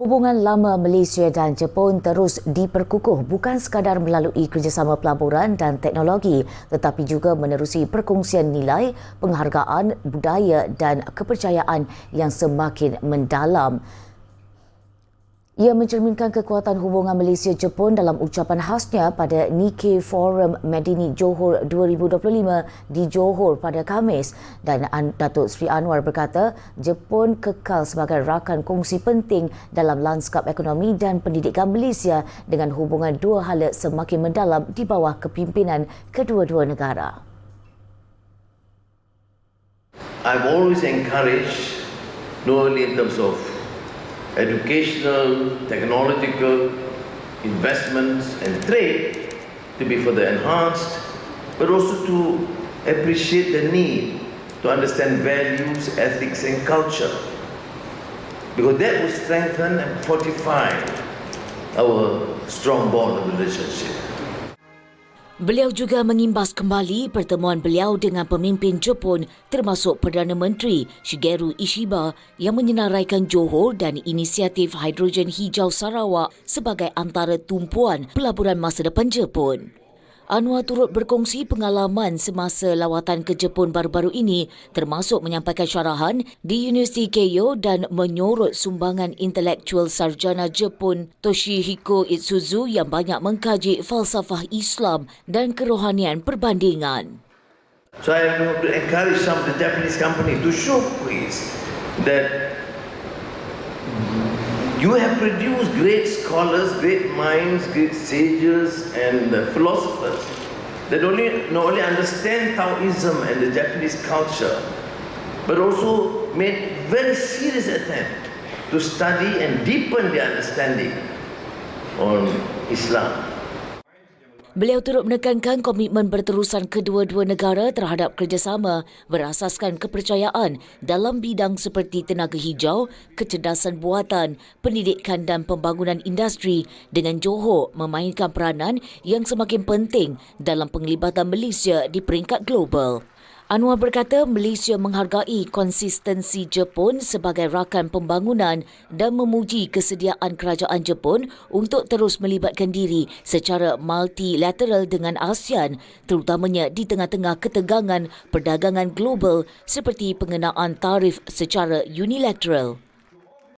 Hubungan lama Malaysia dan Jepun terus diperkukuh bukan sekadar melalui kerjasama pelaburan dan teknologi tetapi juga menerusi perkongsian nilai, penghargaan, budaya dan kepercayaan yang semakin mendalam. Ia mencerminkan kekuatan hubungan Malaysia-Jepun dalam ucapan khasnya pada Nikkei Forum Medini Johor 2025 di Johor pada Khamis dan Datuk Sri Anwar berkata Jepun kekal sebagai rakan kongsi penting dalam lanskap ekonomi dan pendidikan Malaysia dengan hubungan dua hala semakin mendalam di bawah kepimpinan kedua-dua negara. I've always encouraged, not only in terms of educational, technological, investments and trade to be further enhanced, but also to appreciate the need to understand values, ethics and culture. Because that will strengthen and fortify our strong bond of relationship. Beliau juga mengimbas kembali pertemuan beliau dengan pemimpin Jepun termasuk Perdana Menteri Shigeru Ishiba yang menyenaraikan Johor dan inisiatif hidrogen hijau Sarawak sebagai antara tumpuan pelaburan masa depan Jepun. Anwar turut berkongsi pengalaman semasa lawatan ke Jepun baru-baru ini termasuk menyampaikan syarahan di Universiti Keio dan menyorot sumbangan intelektual sarjana Jepun Toshihiko Itsuzu yang banyak mengkaji falsafah Islam dan kerohanian perbandingan. So I want to encourage some of the Japanese companies to show please that you have produced great scholars, great minds, great sages and uh, philosophers that only, not only understand Taoism and the Japanese culture, but also made very serious attempt to study and deepen their understanding on Islam. Beliau turut menekankan komitmen berterusan kedua-dua negara terhadap kerjasama berasaskan kepercayaan dalam bidang seperti tenaga hijau, kecerdasan buatan, pendidikan dan pembangunan industri dengan Johor memainkan peranan yang semakin penting dalam penglibatan Malaysia di peringkat global. Anwar berkata Malaysia menghargai konsistensi Jepun sebagai rakan pembangunan dan memuji kesediaan kerajaan Jepun untuk terus melibatkan diri secara multilateral dengan ASEAN terutamanya di tengah-tengah ketegangan perdagangan global seperti pengenaan tarif secara unilateral.